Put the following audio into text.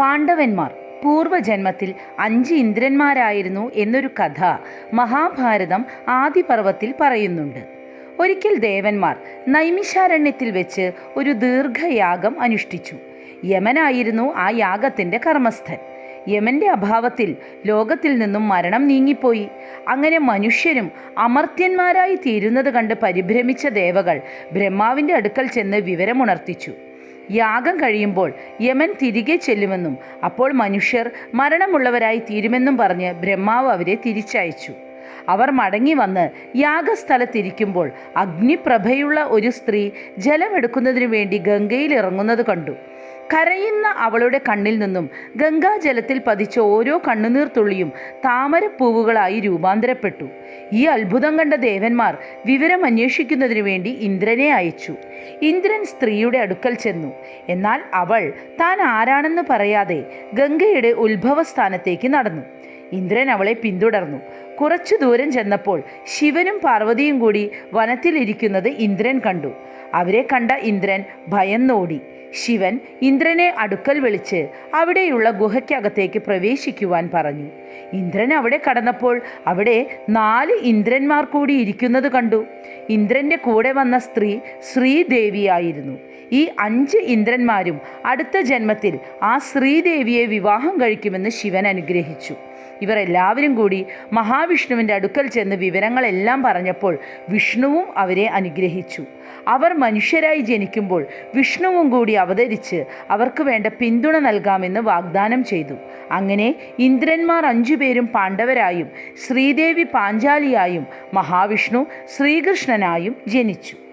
പാണ്ഡവന്മാർ പൂർവജന്മത്തിൽ അഞ്ച് ഇന്ദ്രന്മാരായിരുന്നു എന്നൊരു കഥ മഹാഭാരതം ആദിപർവത്തിൽ പറയുന്നുണ്ട്. ഒരിക്കൽ ദേവന്മാർ നൈമിഷാരണ്യത്തിൽ വെച്ച് ഒരു ദീർഘയാഗം അനുഷ്ഠിച്ചു. യമനായിരുന്നു ആ യാഗത്തിന്റെ കർമ്മസ്ഥൻ. യമന്റെ അഭാവത്തിൽ ലോകത്തിൽ നിന്നും മരണം നീങ്ങിപ്പോയി. അങ്ങനെ മനുഷ്യരും അമർത്യന്മാരായി തീരുന്നത് കണ്ട് പരിഭ്രമിച്ച ദേവകൾ ബ്രഹ്മാവിന്റെ അടുക്കൽ ചെന്ന് വിവരമുണർത്തിച്ചു. യാഗം കഴിയുമ്പോൾ യമൻ തിരികെ ചെല്ലുമെന്നും അപ്പോൾ മനുഷ്യർ മരണമുള്ളവരായി തീരുമെന്നും പറഞ്ഞ് ബ്രഹ്മാവ് അവരെ തിരിച്ചയച്ചു. അവർ മടങ്ങി വന്ന് യാഗസ്ഥലത്തിരിക്കുമ്പോൾ അഗ്നിപ്രഭയുള്ള ഒരു സ്ത്രീ ജലമെടുക്കുന്നതിനു വേണ്ടി ഗംഗയിൽ ഇറങ്ങുന്നത് കണ്ടു. കരയുന്ന അവളുടെ കണ്ണിൽ നിന്നും ഗംഗാജലത്തിൽ പതിച്ച ഓരോ കണ്ണുനീർ തുള്ളിയും താമരപ്പൂവുകളായി രൂപാന്തരപ്പെട്ടു. ഈ അത്ഭുതം കണ്ട ദേവന്മാർ വിവരം അന്വേഷിക്കുന്നതിനു വേണ്ടി ഇന്ദ്രനെ അയച്ചു. ഇന്ദ്രൻ സ്ത്രീയുടെ അടുക്കൽ ചെന്നു. എന്നാൽ അവൾ താൻ ആരാണെന്ന് പറയാതെ ഗംഗയുടെ ഉത്ഭവസ്ഥാനത്തേക്ക് നടന്നു. ഇന്ദ്രൻ അവളെ പിന്തുടർന്നു. കുറച്ചു ദൂരം ചെന്നപ്പോൾ ശിവനും പാർവതിയും കൂടി വനത്തിലിരിക്കുന്നത് ഇന്ദ്രൻ കണ്ടു. അവരെ കണ്ട ഇന്ദ്രൻ ഭയന്നോടി ശിവൻ ഇന്ദ്രനെ അടുക്കൽ വിളിച്ച് അവിടെയുള്ള ഗുഹയ്ക്കകത്തേക്ക് പ്രവേശിക്കുവാൻ പറഞ്ഞു. ഇന്ദ്രൻ അവിടെ കടന്നപ്പോൾ അവിടെ നാല് ഇന്ദ്രന്മാർ കൂടി ഇരിക്കുന്നത് കണ്ടു. ഇന്ദ്രന്റെ കൂടെ വന്ന സ്ത്രീ ശ്രീദേവിയായിരുന്നു. ഈ അഞ്ച് ഇന്ദ്രന്മാരും അടുത്ത ജന്മത്തിൽ ആ ശ്രീദേവിയെ വിവാഹം കഴിക്കുമെന്ന് ശിവൻ അനുഗ്രഹിച്ചു. ഇവർ എല്ലാവരും കൂടി മഹാവിഷ്ണുവിന്റെ അടുക്കൽ ചെന്ന് വിവരങ്ങളെല്ലാം പറഞ്ഞപ്പോൾ വിഷ്ണുവും അവരെ അനുഗ്രഹിച്ചു. അവർ മനുഷ്യരായി ജനിക്കുമ്പോൾ വിഷ്ണുവും കൂടി അവതരിച്ച് അവർക്ക് വേണ്ട പിന്തുണ നൽകാമെന്ന് വാഗ്ദാനം ചെയ്തു. അങ്ങനെ ഇന്ദ്രന്മാർ അഞ്ചുപേരും പാണ്ഡവരായും ശ്രീദേവി പാഞ്ചാലിയായും മഹാവിഷ്ണു ശ്രീകൃഷ്ണനായും ജനിച്ചു.